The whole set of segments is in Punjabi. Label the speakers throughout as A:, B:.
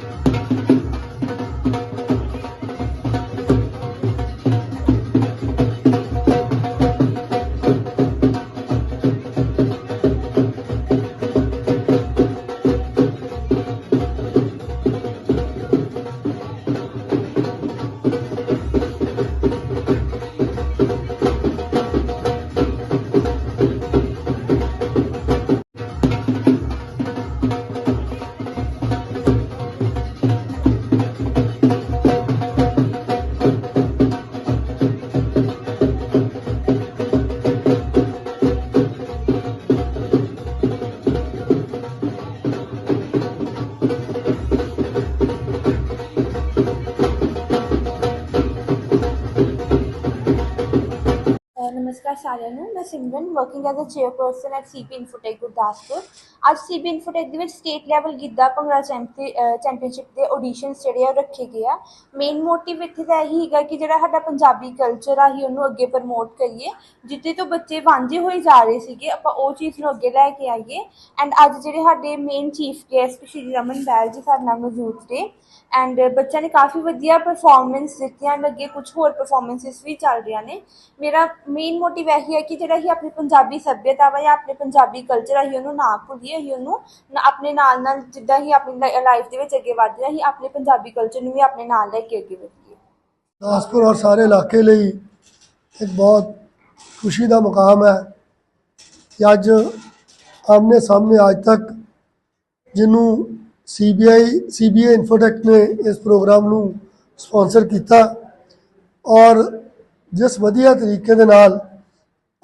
A: Thank you. ਨਮਸਕਾਰ ਸਾਰਿਆਂ ਨੂੰ ਮੈਂ Simran working as a chairperson at CP Infotech Gurdaspur ਅੱਜ ਸੀਪੀ ਇਨਫੋਟੈਕ ਦੇ ਵਿੱਚ ਸਟੇਟ ਲੈਵਲ ਗਿੱਧਾ ਭੰਗੜਾ ਚੈਂਪੀ- ਚੈਂਪੀਅਨਸ਼ਿਪ ਦੇ ਆਡੀਸ਼ਨਸ ਜਿਹੜੇ ਆ ਉਹ ਰੱਖੇ ਗਏ ਆ। ਮੇਨ ਮੋਟਿਵ ਇੱਥੇ ਦਾ ਇਹੀ ਹੈਗਾ ਕਿ ਜਿਹੜਾ ਸਾਡਾ ਪੰਜਾਬੀ ਕਲਚਰ ਆ ਹੀ ਉਹਨੂੰ ਅੱਗੇ ਪ੍ਰਮੋਟ ਕਰੀਏ ਜਿੱਥੇ ਤੋਂ ਬੱਚੇ ਵਾਂਝੇ ਹੋਏ ਜਾ ਰਹੇ ਸੀਗੇ, ਆਪਾਂ ਉਹ ਚੀਜ਼ ਨੂੰ ਅੱਗੇ ਲੈ ਕੇ ਆਈਏ। ਐਂਡ ਅੱਜ ਜਿਹੜੇ ਸਾਡੇ main chief guest Shri Raman Bail ji ਸਾਡੇ ਨਾਲ ਮੌਜੂਦ ਨੇ। ਐਂਡ ਬੱਚਿਆਂ ਨੇ ਕਾਫੀ ਵਧੀਆ ਪਰਫਾਰਮੈਂਸ ਦਿੱਤੀਆਂ ਲੱਗੇ ਕੁਝ ਹੋਰ ਪਰਫਾਰਮੈਂਸਿਸ ਵੀ ਚੱਲ ਰਹੀਆਂ ਨੇ। ਮੇਰਾ ਮੇਨ ਮੋਟਿਵ ਇਹੀ ਹੈ ਕਿ ਜਿਹੜਾ ਹੀ ਆਪਣੀ ਪੰਜਾਬੀ ਸੱਭਿਅਤਾ ਵਾ ਜਾਂ ਆਪਣੇ ਪੰਜਾਬੀ ਕਲਚਰ ਆ ਹੀ ਉਹਨੂੰ ਨਾ ਭੁੱਲੀਏ। ਅਸੀਂ ਉਹਨੂੰ ਨਾ- ਆਪਣੇ ਨਾਲ ਨਾਲ ਜਿੱਦਾਂ ਹੀ ਆਪਣੀ ਲਾਈਫ ਦੇ ਵਿੱਚ ਅੱਗੇ ਵੱਧ ਰਿਹਾ ਅਸੀਂ ਆਪਣੇ ਪੰਜਾਬੀ ਕਲਚਰ ਨੂੰ ਵੀ ਆਪਣੇ ਨਾਲ ਲੈ ਕੇ ਅੱਗੇ ਵਧੀਏ।
B: ਗੁਰਦਾਸਪੁਰ ਔਰ ਸਾਰੇ ਇਲਾਕੇ ਲਈ ਇੱਕ ਬਹੁਤ ਖੁਸ਼ੀ ਦਾ ਮੁਕਾਮ ਹੈ ਕਿ ਅੱਜ ਆਮਨੇ ਸਾਹਮਣੇ ਅੱਜ ਤੱਕ ਜਿਹਨੂੰ ਸੀਬੀਆਈ ਸੀਬੀਆਈ ਇਨਫੋਟੈਕ ਨੇ ਇਸ ਪ੍ਰੋਗਰਾਮ ਨੂੰ ਸਪਾਂਸਰ ਕੀਤਾ ਔਰ ਜਿਸ ਵਧੀਆ ਤਰੀਕੇ ਦੇ ਨਾਲ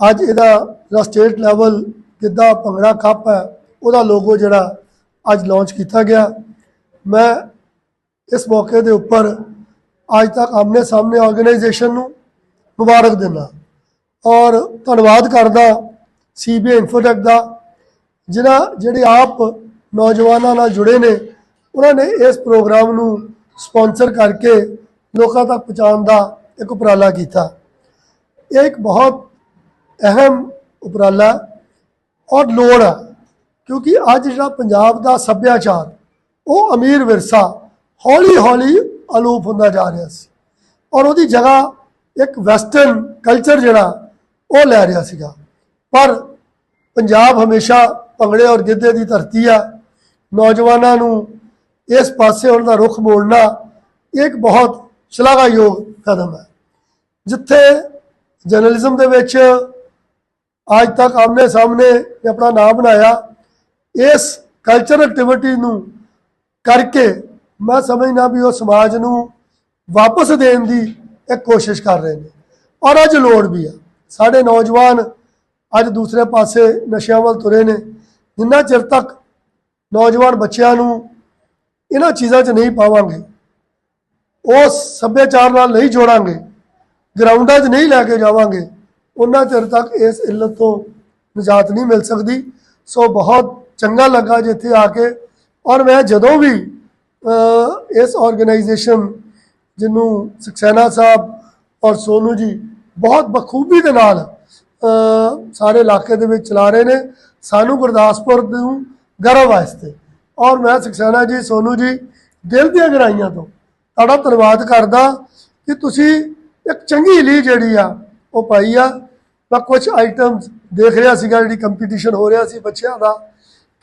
B: ਅੱਜ ਇਹਦਾ ਜਿਹੜਾ ਸਟੇਟ ਲੈਵਲ ਕਿੱਦਾਂ ਭੰਗੜਾ ਕੱਪ ਹੈ ਉਹਦਾ ਲੋਗੋ ਜਿਹੜਾ ਅੱਜ ਲਾਂਚ ਕੀਤਾ ਗਿਆ। ਮੈਂ ਇਸ ਮੌਕੇ ਦੇ ਉੱਪਰ ਅੱਜ ਤੱਕ ਆਮਨੇ ਸਾਹਮਣੇ ਆਰਗੇਨਾਈਜੇਸ਼ਨ ਨੂੰ ਮੁਬਾਰਕ ਦਿੰਦਾ ਔਰ ਧੰਨਵਾਦ ਕਰਦਾ ਸੀਬੀਆਈ ਇਨਫੋਟੈਕ ਦਾ, ਜਿਨ੍ਹਾਂ ਜਿਹੜੇ ਆਪ ਨੌਜਵਾਨਾਂ ਨਾਲ ਜੁੜੇ ਨੇ, ਉਹਨਾਂ ਨੇ ਇਸ ਪ੍ਰੋਗਰਾਮ ਨੂੰ ਸਪਾਂਸਰ ਕਰਕੇ ਲੋਕਾਂ ਤੱਕ ਪਹੁੰਚਾਉਣ ਦਾ ਇੱਕ ਉਪਰਾਲਾ ਕੀਤਾ। ਇਹ ਇੱਕ ਬਹੁਤ ਅਹਿਮ ਉਪਰਾਲਾ ਔਰ ਲੋੜ ਹੈ ਕਿਉਂਕਿ ਅੱਜ ਜਿਹੜਾ ਪੰਜਾਬ ਦਾ ਸੱਭਿਆਚਾਰ, ਉਹ ਅਮੀਰ ਵਿਰਸਾ ਹੌਲੀ ਹੌਲੀ ਅਲੋਪ ਹੁੰਦਾ ਜਾ ਰਿਹਾ ਸੀ। ਔਰ ਉਹਦੀ ਜਗ੍ਹਾ ਇੱਕ ਵੈਸਟਰਨ ਕਲਚਰ ਜਿਹੜਾ, ਉਹ ਲੈ ਰਿਹਾ ਸੀਗਾ। ਪਰ ਪੰਜਾਬ ਹਮੇਸ਼ਾ ਭੰਗੜੇ ਔਰ ਗਿੱਧੇ ਦੀ ਧਰਤੀ ਆ। ਨੌਜਵਾਨਾਂ ਨੂੰ ਇਸ ਪਾਸੇ ਉਹਨਾਂ ਦਾ ਰੁਖ ਮੋੜਨਾ ਇਹ ਇੱਕ ਬਹੁਤ ਸ਼ਲਾਘਾਯੋਗ ਕਦਮ ਹੈ। ਜਿੱਥੇ ਜਰਨਲਿਜ਼ਮ ਦੇ ਵਿੱਚ ਅੱਜ ਤੱਕ ਆਮਨੇ ਸਾਹਮਣੇ ਆਪਣਾ ਨਾਮ ਬਣਾਇਆ ਇਸ ਕਲਚਰ ਐਕਟੀਵਿਟੀ ਨੂੰ ਕਰਕੇ ਮੈਂ ਸਮਝਦਾ ਵੀ ਉਹ ਸਮਾਜ ਨੂੰ ਵਾਪਸ ਦੇਣ ਦੀ ਇੱਕ ਕੋਸ਼ਿਸ਼ ਕਰ ਰਹੇ ਨੇ। ਔਰ ਅੱਜ ਲੋੜ ਵੀ ਆ। ਸਾਡੇ ਨੌਜਵਾਨ ਅੱਜ ਦੂਸਰੇ ਪਾਸੇ ਨਸ਼ਿਆਂ ਵੱਲ ਤੁਰੇ ਨੇ। ਜਿੰਨਾ ਚਿਰ ਤੱਕ ਨੌਜਵਾਨ ਬੱਚਿਆਂ ਨੂੰ ਇਹਨਾਂ ਚੀਜ਼ਾਂ 'ਚ ਨਹੀਂ ਪਾਵਾਂਗੇ ਉਸ ਸੱਭਿਆਚਾਰ ਨਾਲ ਨਹੀਂ ਜੋੜਾਂਗੇ, ਗਰਾਊਂਡਾਂ 'ਚ ਨਹੀਂ ਲੈ ਕੇ ਜਾਵਾਂਗੇ, ਉਹਨਾਂ ਚਿਰ ਤੱਕ ਇਸ ਇੱਲਤ ਤੋਂ ਨਿਜਾਤ ਨਹੀਂ ਮਿਲ ਸਕਦੀ। ਸੋ ਬਹੁਤ ਚੰਗਾ ਲੱਗਾ ਜਿੱਥੇ ਆ ਕੇ। ਔਰ ਮੈਂ ਜਦੋਂ ਵੀ ਇਸ ਆਰਗੇਨਾਈਜੇਸ਼ਨ ਜਿਹਨੂੰ ਸਕਸੈਨਾ ਸਾਹਿਬ ਔਰ ਸੋਨੂ ਜੀ ਬਹੁਤ ਬਖੂਬੀ ਦੇ ਨਾਲ ਸਾਰੇ ਇਲਾਕੇ ਦੇ ਵਿੱਚ ਚਲਾ ਰਹੇ ਨੇ, ਸਾਨੂੰ ਗੁਰਦਾਸਪੁਰ ਨੂੰ ਗਰਵ ਵਾਸਤੇ ਔਰ ਮੈਂ ਸਕਸੈਨਾ ਜੀ, ਸੋਨੂ ਜੀ, ਦਿਲ ਦੀਆਂ ਗਹਿਰਾਈਆਂ ਤੋਂ ਤੁਹਾਡਾ ਧੰਨਵਾਦ ਕਰਦਾ ਕਿ ਤੁਸੀਂ ਇੱਕ ਚੰਗੀ ਲੀ ਜਿਹੜੀ ਆ, ਉਹ ਪਾਈ ਆ। ਮੈਂ ਕੁਝ ਆਈਟਮਸ ਦੇਖ ਰਿਹਾ ਸੀਗਾ, ਜਿਹੜੀ ਕੰਪੀਟੀਸ਼ਨ ਹੋ ਰਿਹਾ ਸੀ ਬੱਚਿਆਂ ਦਾ।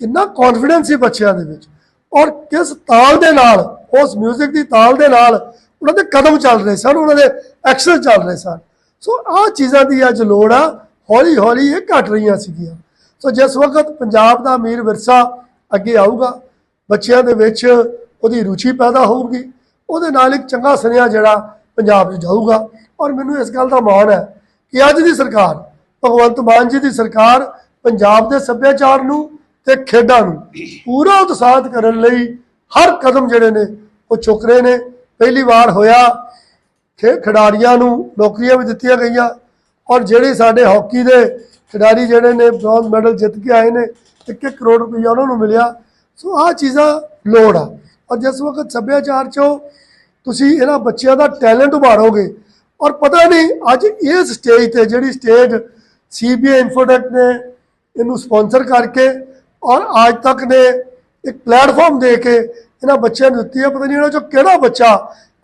B: ਕਿੰਨਾ ਕੌਨਫੀਡੈਂਸ ਸੀ ਬੱਚਿਆਂ ਦੇ ਵਿੱਚ ਔਰ ਕਿਸ ਤਾਲ ਦੇ ਨਾਲ, ਉਸ 뮤직 ਦੀ ਤਾਲ ਦੇ ਨਾਲ ਉਹਨਾਂ ਦੇ ਕਦਮ ਚੱਲ ਰਹੇ ਸਨ, ਉਹਨਾਂ ਦੇ ਐਕਸ਼ਨ ਚੱਲ ਰਹੇ ਸਨ। ਸੋ ਆਹ ਚੀਜ਼ਾਂ ਦੀ ਅੱਜ ਲੋੜ ਆ ਹੌਲੀ ਹੌਲੀ ਇਹ ਘਟ ਰਹੀਆਂ ਸੀਗੀਆਂ। ਸੋ ਜਿਸ ਵਕਤ ਪੰਜਾਬ ਦਾ ਅਮੀਰ ਵਿਰਸਾ ਅੱਗੇ ਆਊਗਾ, ਬੱਚਿਆਂ ਦੇ ਵਿੱਚ ਉਹਦੀ ਰੁਚੀ ਪੈਦਾ ਹੋਊਗੀ, ਉਹਦੇ ਨਾਲ ਇੱਕ ਚੰਗਾ ਸੁਨੇਹਾ ਜਿਹੜਾ ਪੰਜਾਬ 'ਚ ਜਾਊਗਾ। ਔਰ ਮੈਨੂੰ ਇਸ ਗੱਲ ਦਾ ਮਾਣ ਹੈ ਕਿ ਅੱਜ ਦੀ ਸਰਕਾਰ, ਭਗਵੰਤ ਮਾਨ ਜੀ ਦੀ ਸਰਕਾਰ ਪੰਜਾਬ ਦੇ ਸੱਭਿਆਚਾਰ ਨੂੰ ਤੇ ਖੇਡਾਂ ਨੂੰ ਪੂਰਾ ਉਤਸ਼ਾਹਿਤ ਕਰਨ ਲਈ ਹਰ ਕਦਮ ਜਿਹੜੇ ਨੇ ਉਹ ਚੁੱਕ ਰਹੇ ਨੇ। ਪਹਿਲੀ ਵਾਰ ਹੋਇਆ, ਖੇ, ਖਿਡਾਰੀਆਂ ਨੂੰ ਨੌਕਰੀਆਂ ਵੀ ਦਿੱਤੀਆਂ ਗਈਆਂ ਔਰ ਜਿਹੜੇ ਸਾਡੇ ਹਾਕੀ ਦੇ ਖਿਡਾਰੀ ਜਿਹੜੇ ਨੇ, ਬ੍ਰੌਂਜ਼ ਮੈਡਲ ਜਿੱਤ ਕੇ ਆਏ ਨੇ 1-1 ਕਰੋੜ ਰੁਪਈਆ ਉਹਨਾਂ ਨੂੰ ਮਿਲਿਆ। ਸੋ ਆਹ ਚੀਜ਼ਾਂ ਲੋੜ ਆ ਔਰ ਜਿਸ ਵਕਤ ਸੱਭਿਆਚਾਰ ਚੋਂ ਤੁਸੀਂ ਇਹਨਾਂ ਬੱਚਿਆਂ ਦਾ ਟੈਲੈਂਟ ਉਭਾਰੋਗੇ ਔਰ ਪਤਾ ਨਹੀਂ ਅੱਜ ਇਸ ਸਟੇਜ ਤੇ ਜਿਹੜੀ ਸਟੇਜ ਸੀਬੀਆਈ ਇਨਫੋਟੈਕ ਨੇ ਇਹਨੂੰ ਸਪਾਂਸਰ ਕਰਕੇ ਔਰ ਅੱਜ ਤੱਕ ਨੇ ਇੱਕ ਪਲੇਟਫਾਰਮ ਦੇ ਕੇ ਇਹਨਾਂ ਬੱਚਿਆਂ ਨੂੰ ਦਿੱਤੀ ਹੈ, ਪਤਾ ਨਹੀਂ ਇਹਨਾਂ ਚੋਂ ਕਿਹੜਾ ਬੱਚਾ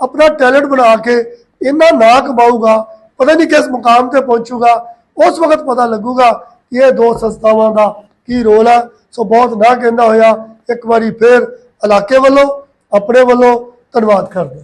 B: ਆਪਣਾ ਟੈਲੈਂਟ ਬਣਾ ਕੇ ਇੰਨਾ ਨਾਂ ਕਮਾਊਗਾ, ਪਤਾ ਨਹੀਂ ਕਿਸ ਮੁਕਾਮ ਤੇ ਪਹੁੰਚੂਗਾ, ਉਸ ਵਕਤ ਪਤਾ ਲੱਗੂਗਾ ਕਿ ਇਹ ਦੋ ਸੰਸਥਾਵਾਂ ਦਾ ਕੀ ਰੋਲ ਹੈ। ਸੋ ਬਹੁਤ ਨਾ ਕਹਿੰਦਾ ਹੋਇਆ, ਇੱਕ ਵਾਰੀ ਫੇਰ ਇਲਾਕੇ ਵੱਲੋਂ, ਆਪਣੇ ਵੱਲੋਂ ਧੰਨਵਾਦ ਕਰਦੇ